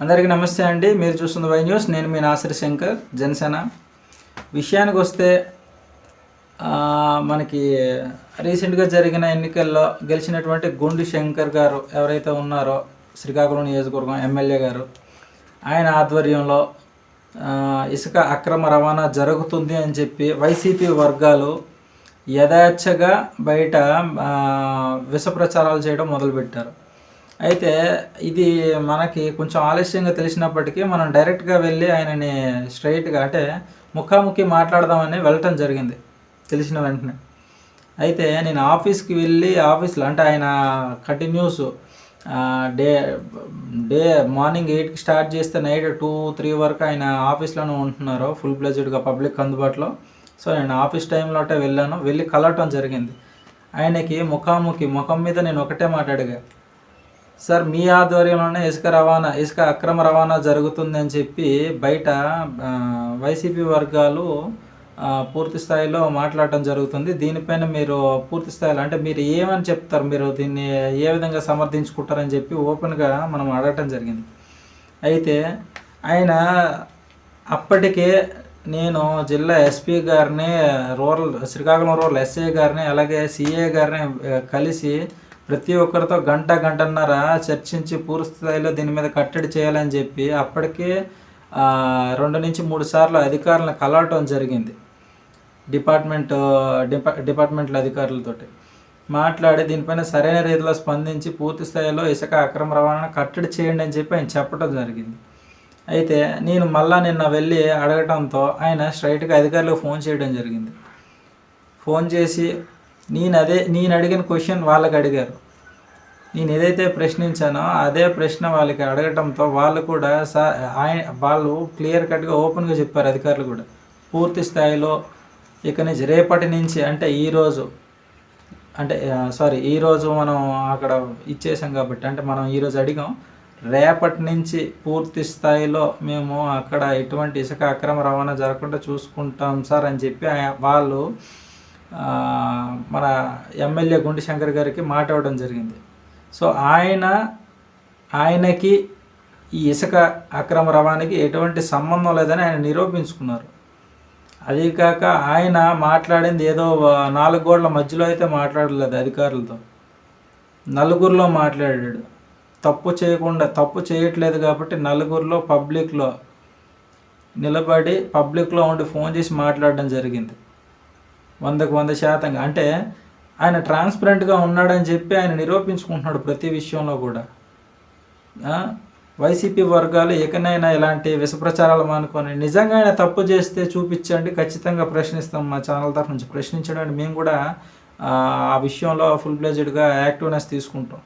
అందరికీ నమస్తే అండి. మీరు చూస్తున్న వై న్యూస్. నేను మీ నాసిరి శంకర్ జనసేన. విషయానికి వస్తే మనకి రీసెంట్గా జరిగిన ఎన్నికల్లో గెలిచినటువంటి గుండు శంకర్ గారు ఎవరైతే ఉన్నారో శ్రీకాకుళం నియోజకవర్గం ఎమ్మెల్యే గారు ఆయన ఆధ్వర్యంలో ఇసుక అక్రమ రవాణా జరుగుతుంది అని చెప్పి వైసీపీ వర్గాలు యథాచ్ఛగా బయట విష ప్రచారాలు చేయడం మొదలుపెట్టారు. అయితే ఇది మనకి కొంచెం ఆలస్యంగా తెలిసినప్పటికీ మనం డైరెక్ట్గా వెళ్ళి ఆయనని స్ట్రైట్గా అంటే ముఖాముఖి మాట్లాడదామని వెళ్ళటం జరిగింది తెలిసిన వెంటనే. అయితే నేను ఆఫీస్కి వెళ్ళి ఆఫీస్లో అంటే ఆయన కంటిన్యూస్ డే డే మార్నింగ్ ఎయిట్కి స్టార్ట్ చేస్తే నైట్ టూ త్రీ వరకు ఆయన ఆఫీస్లోనే ఉంటున్నారు ఫుల్ ప్లెజెడ్గా పబ్లిక్ అందుబాటులో. సో నేను ఆఫీస్ టైంలో అంటే వెళ్ళాను వెళ్ళి కలవటం జరిగింది. ఆయనకి ముఖాముఖి ముఖం మీద నేను ఒకటే మాట్లాడగా సార్ మీ ఆధ్వర్యంలోనే ఇసుక రవాణా ఇసుక అక్రమ రవాణా జరుగుతుందని చెప్పి బయట వైసీపీ వర్గాలు పూర్తి స్థాయిలో మాట్లాడటం జరుగుతుంది. దీనిపైన మీరు పూర్తి స్థాయిలో అంటే మీరు ఏమని చెప్తారు? మీరు దీన్ని ఏ విధంగా సమర్థించుకుంటారని చెప్పి ఓపెన్గా మనం అడగటం జరిగింది. అయితే ఆయన అప్పటికే నేను జిల్లా ఎస్పీ గారిని రూరల్ శ్రీకాకుళం రూరల్ ఎస్ఏ గారిని అలాగే సిఏ గారిని కలిసి ప్రతి ఒక్కరితో గంట గంటన్నర చర్చించి పూర్తి స్థాయిలో దీని మీద కట్టడి చేయాలని చెప్పి అప్పటికే రెండు నుంచి మూడు సార్లు అధికారులను కలవటం జరిగింది. డిపార్ట్మెంట్ డిపా డిపార్ట్మెంట్ల అధికారులతోటి. మాట్లాడి దీనిపైన సరైన రీతిలో స్పందించి పూర్తి స్థాయిలో ఇసుక అక్రమ రవాణా కట్టడి చేయండి అని చెప్పి ఆయన చెప్పడం జరిగింది. అయితే నేను మళ్ళా నిన్న వెళ్ళి అడగటంతో ఆయన స్ట్రైట్గా అధికారులకు ఫోన్ చేయడం జరిగింది. ఫోన్ చేసి నేను అదే నేను అడిగిన క్వశ్చన్ వాళ్ళకి అడిగారు. నేను ఏదైతే ప్రశ్నించానో అదే ప్రశ్న వాళ్ళకి అడగటంతో వాళ్ళు కూడా సా ఆయన వాళ్ళు క్లియర్ కట్గా ఓపెన్గా చెప్పారు అధికారులు కూడా. పూర్తి స్థాయిలో ఇక నుంచి రేపటి నుంచి అంటే ఈరోజు అంటే సారీ ఈరోజు మనం అక్కడ ఇచ్చేసాం కాబట్టి అంటే మనం ఈరోజు అడిగాం రేపటి నుంచి పూర్తి స్థాయిలో మేము అక్కడ ఎటువంటి ఇసుక అక్రమ రవాణా జరగకుండా చూసుకుంటాం సార్ అని చెప్పి వాళ్ళు మన ఎమ్మెల్యే గుండి శంకర్ గారికి మాట ఇవ్వడం జరిగింది. సో ఆయన ఆయనకి ఈ ఇసుక అక్రమ రవాణాకి ఎటువంటి సంబంధం లేదని ఆయన నిరూపించుకున్నారు. అదీకాక ఆయన మాట్లాడింది ఏదో నాలుగు గోడల మధ్యలో అయితే మాట్లాడలేదు అధికారులతో. నలుగురిలో మాట్లాడాడు. తప్పు చేయకుండా తప్పు చేయట్లేదు కాబట్టి నలుగురిలో పబ్లిక్లో నిలబడి పబ్లిక్లో ఉండి ఫోన్ చేసి మాట్లాడడం జరిగింది. వందకు వంద శాతంగా. అంటే ఆయన ట్రాన్స్పరెంట్గా ఉన్నాడని చెప్పి ఆయన నిరూపించుకుంటున్నాడు ప్రతి విషయంలో కూడా. వైసీపీ వర్గాలు ఎకనైనా ఇలాంటి విషప్రచారాలు ప్రచారాలు నిజంగా ఆయన తప్పు చేస్తే చూపించండి ఖచ్చితంగా ప్రశ్నిస్తాం మా ఛానల్ తరఫు నుంచి. ప్రశ్నించడానికి మేము కూడా ఆ, విషయంలో ఫుల్ బ్లేజెడ్గా యాక్టివ్నెస్ తీసుకుంటాం.